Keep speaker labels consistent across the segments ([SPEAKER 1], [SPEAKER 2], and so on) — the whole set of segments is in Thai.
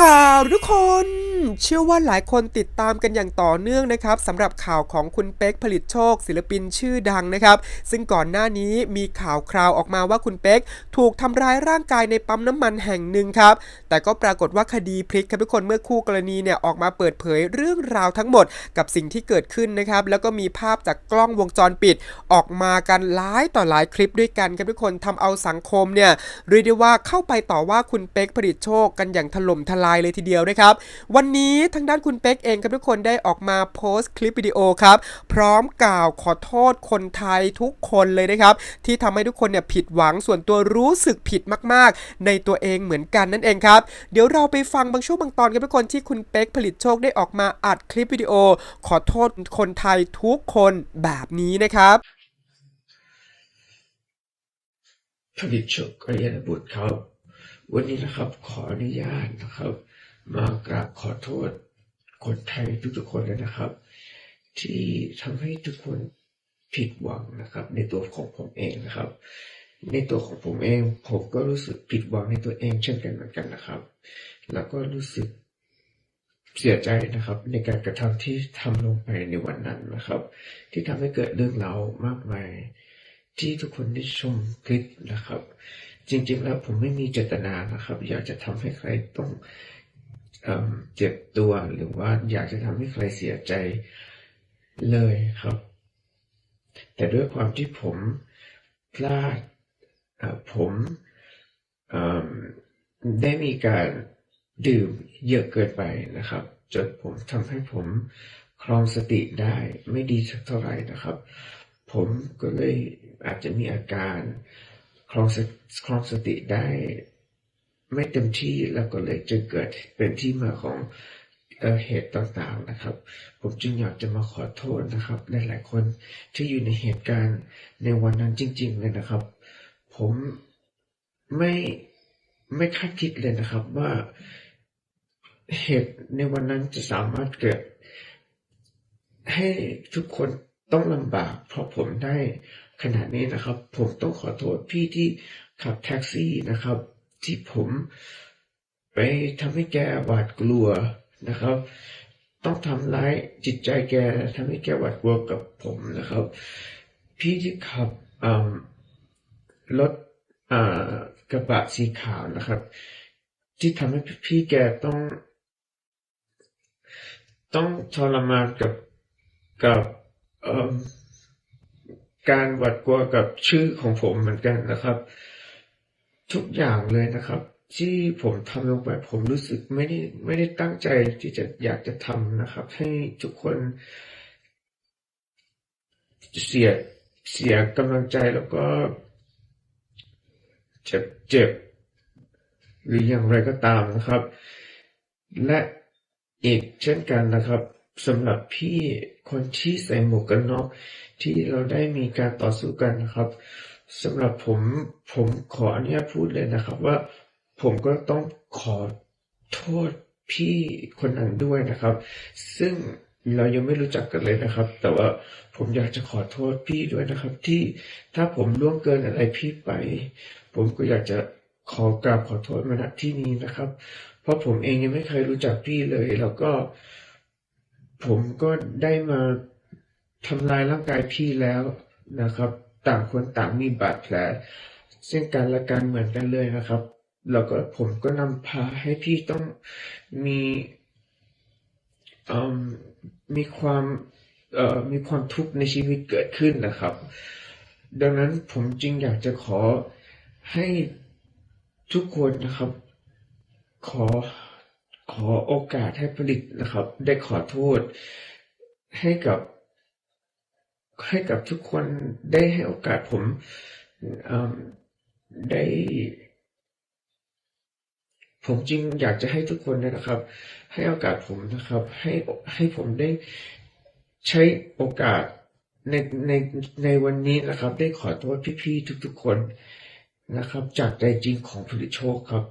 [SPEAKER 1] ข่าวทุกคน เชื่อว่าหลายคนติดตามกันอย่างต่อเนื่องนะครับสำหรับข่าวของคุณเป๊กผลิตโชค ศิลปินชื่อดังนะครับ ซึ่งก่อนหน้านี้มีข่าวคราวออกมาว่าคุณเป๊กถูกทำร้ายร่างกายในปั๊มน้ำมันแห่งหนึ่งครับ แต่ก็ปรากฏว่าคดีพลิกครับทุกคนเมื่อคู่กรณีเนี่ยออกมาเปิดเผยเรื่องราวทั้งหมดกับสิ่งที่เกิดขึ้นนะครับ แล้วก็มีภาพจากกล้องวงจรปิด ออกมากันหลายต่อหลายคลิปด้วยกันครับทุกคนทำเอาสังคมเนี่ยเรียกได้ว่าเข้าไปต่อว่าคุณเป๊กผลิตโชคกันอย่างถล่มทลายเลยทีเดียวนะครับ วันนี้ทางด้านคุณเป๊กเองครับทุกคนได้ออกมาโพสต์คลิปวิดีโอครับ พร้อมกล่าวขอโทษคนไทยทุกคนเลยนะครับ ที่ทำให้ทุกคนเนี่ยผิดหวังส่วนตัวรู้สึกผิดมากๆ ในตัวเองเหมือนกันนั่นเองครับ เดี๋ยวเราไปฟังบางช่วงบางตอนกันทุกคนที่คุณเป๊กผลิตโชคได้ออกมาอัดคลิปวิดีโอ ขอโทษคนไทยทุกคนแบบนี้นะครับ
[SPEAKER 2] ผลิตโชคกรยานบุตรครับ วันนี้นะครับขออนุญาตนะครับ มากราบขอโทษคนไทยทุกๆคนเลยนะครับ ที่ทำให้ทุกคนผิดหวังนะครับ ในตัวของผมเองนะครับ ในตัวของผมเองผมก็รู้สึกผิดหวังในตัวเองเช่นกันเหมือนกันนะครับ แล้วก็รู้สึกเสียใจนะครับ ในการกระทำที่ทำลงไปในวันนั้นนะครับ ที่ทำให้เกิดเรื่องราวมากมาย ที่ทุกคนได้ชมคลิปนะครับ จริงๆแล้วผมไม่มีเจตนานะครับ อยากจะทำให้ใครต้อง เจ็บตัวหรือว่าอยากจะทำให้ใครเสียใจเลยครับ แต่ด้วยความที่ผมพลาดผมเอิ่มได้มีการดื่มเยอะเกินไปนะครับ จนผมทำให้ผมครองสติได้ไม่ดีสักเท่าไหร่นะครับ ผมก็เลยอาจจะมีอาการครองสครองสติได้ ไม่เต็มที่แล้วก็เลยจึงเกิดเป็นที่มาของเอเหตุต่างๆนะครับ ผมจึงอยากจะมาขอโทษนะครับหลายๆคนที่อยู่ในเหตุการณ์ในวันนั้นจริง ๆ เลยนะครับ ผมไม่ไม่คาดคิดเลยนะครับว่าเหตุในวันนั้นจะสามารถเกิด ให้ทุกคนต้องลำบากเพราะผมได้ขนาดนี้นะครับ ผมต้องขอโทษพี่ที่ขับแท็กซี่นะครับ ที่ผมไปทำให้แกหวาดกลัวนะครับ ต้องทำร้ายจิตใจแกทำให้แกหวาดกลัวกับผมนะครับ พี่ที่ขับรถกระบะสีขาวนะครับ ที่ทำให้พี่แกต้อง ต้องทรมานกับกับการหวาดกลัวกับชื่อของผมเหมือนกันนะครับ ทุกอย่างเลยนะครับ ที่ผมทำลงไปผมรู้สึกไม่ได้ไม่ได้ตั้งใจที่จะอยากจะทำนะครับ ให้ทุกคนเสียเสียกำลังใจแล้วก็เจ็บเจ็บหรืออย่างไรก็ตามนะครับ และอีกเช่นกันนะครับสำหรับพี่คนที่ใส่หมวกกันน็อกที่เราได้มีการต่อสู้กันนะครับ สำหรับผม ผมขออนุญาตพูดเลยนะครับว่า ผมก็ต้องขอโทษพี่คนนั้นด้วยนะครับ ซึ่งเรายังไม่รู้จักกันเลยนะครับ แต่ว่าผมอยากจะขอโทษพี่ด้วยนะครับ ที่ถ้าผมล่วงเกินอะไรพี่ไป ผมก็อยากจะขอกราบขอโทษมาณที่นี้นะครับ เพราะผมเองยังไม่เคยรู้จักพี่เลย แล้วก็ ผมก็ได้มาทำลายร่างกายพี่แล้วนะครับ ต่างคนต่างมีบาดแผล ซึ่งกันและกันเหมือนกันเลยนะครับ แล้วก็ผมก็นำพาให้พี่ต้องมีมีความมีความทุกข์ในชีวิตเกิดขึ้นนะครับ ดังนั้นผมจึงอยากจะขอให้ทุกคนนะครับ ขอขอโอกาสให้ผลิตนะครับ ได้ขอโทษให้กับ ให้กับทุกคนได้ให้โอกาสผมได้ ผมจึงอยากจะให้ทุกคนนะครับ ให้โอกาสผมนะครับ ให้ให้ผมได้ใช้โอกาสในในในวันนี้นะครับ ได้ขอโทษพี่ๆทุกๆคนนะครับ จากใจจริงของผลิตโชคครับ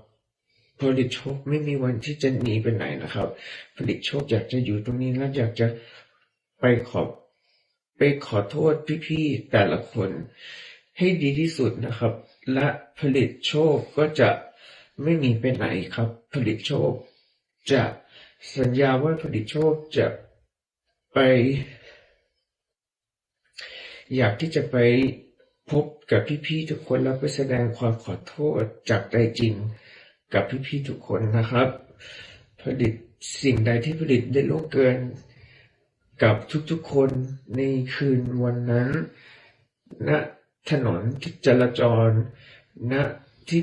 [SPEAKER 2] ผลิตโชคไม่มีวันที่จะหนีไปไหนนะครับ ผลิตโชคอยากจะอยู่ตรงนี้และอยากจะไปขอบ ไปขอโทษพี่ๆแต่ละคน ให้ดีที่สุดนะครับ และผลิตโชคก็จะไม่หนีไปไหนครับ ผลิตโชค จะสัญญาว่าผลิตโชคจะไป อยากที่จะไปพบกับพี่ๆทุกคนแล้วไปแสดงความขอโทษจากใจจริงกับพี่ๆทุกคนนะครับ ผลิตสิ่งใดที่ผลิตได้ล่วงเกิน กับทุกๆคนในคืนวันนั้นณถนนที่จราจรณที่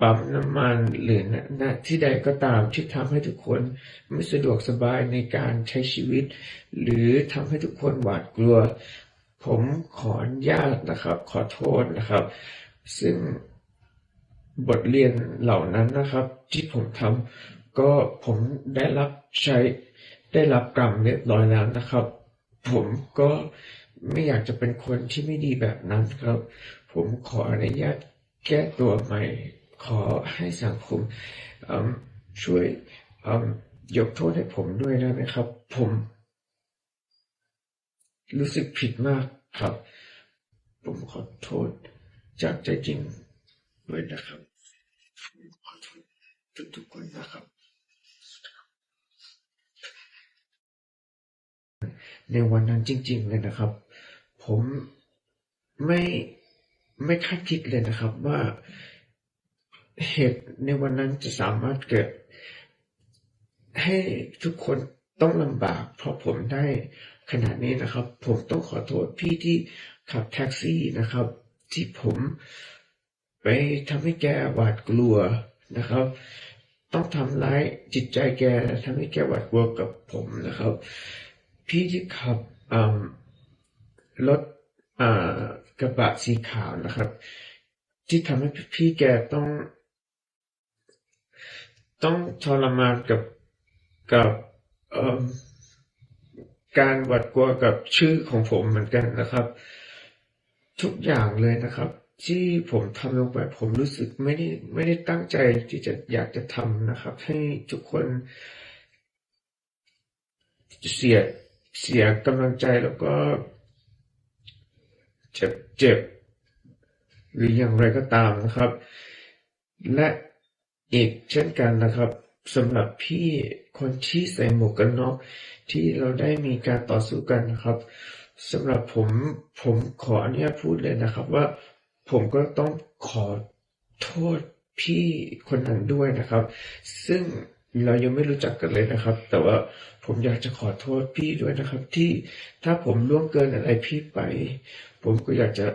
[SPEAKER 2] ปั๊มน้ำมันหรือณณที่ใดก็ตามที่ทำให้ทุกคนไม่สะดวกสบายในการใช้ชีวิต หรือทำให้ทุกคนหวาดกลัว ผมขออนุญาตนะครับ ขอโทษนะครับ ซึ่งบทเรียนเหล่านั้นนะครับ ที่ผมทำก็ผมได้รับใช้ ได้รับกรรมเรียบร้อยแล้วนะครับ ผมก็ไม่อยากจะเป็นคนที่ไม่ดีแบบนั้นครับ ผมขออนุญาตแก้ตัวใหม่ ขอให้สังคมช่วยยกโทษให้ผมด้วยได้ไหมครับ ผม รู้สึกผิดมากครับ ผมขอโทษจากใจจริงด้วยนะครับขอโทษทุกๆคนนะครับ ในวันนั้นจริง ๆ เลยนะครับ ผมไม่ไม่คาดคิดเลยนะครับว่าเหตุในวันนั้นจะสามารถเกิด ให้ทุกคนต้องลำบาก เพราะผมได้ขนาดนี้นะครับ ผมต้องขอโทษพี่ที่ขับแท็กซี่นะครับ ที่ผมไปทำให้แกหวาดกลัวนะครับ ต้องทำร้ายจิตใจแกทำให้แกหวาดกลัวกับผมนะครับ พี่ที่ขับรถกระบะสีขาวนะครับ ที่ทำให้พี่แกต้อง ต้องทรมานกับกับการหวาดกลัวกับชื่อของผมเหมือนกันนะครับ ทุกอย่างเลยนะครับ ที่ผมทำลงไปผมรู้สึกไม่ได้ไม่ได้ตั้งใจที่จะอยากจะทำนะครับ ให้ทุกคนเสีย เสียกำลังใจแล้วก็ เจ็บเจ็บ หรืออย่างไรก็ตามนะครับ และอีกเช่นกันนะครับสำหรับพี่คนที่ใส่หมวกกันน็อกที่เราได้มีการต่อสู้กันนะครับสำหรับผมผมขออนุญาตพูดเลยนะครับ ว่าผมก็ต้องขอโทษพี่คนนั้นด้วยนะครับ ซึ่งเรายังไม่รู้จักกันเลยนะครับ แต่ว่า ผมอยากจะขอโทษพี่ด้วยนะครับ ที่ถ้าผมล่วงเกินอะไรพี่ไป ผมก็อยากจะ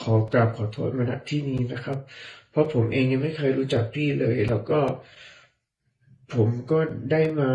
[SPEAKER 2] ขอกราบขอโทษมาณที่นี้นะครับ เพราะผมเองยังไม่เคยรู้จักพี่เลย แล้วก็ผมก็ได้มา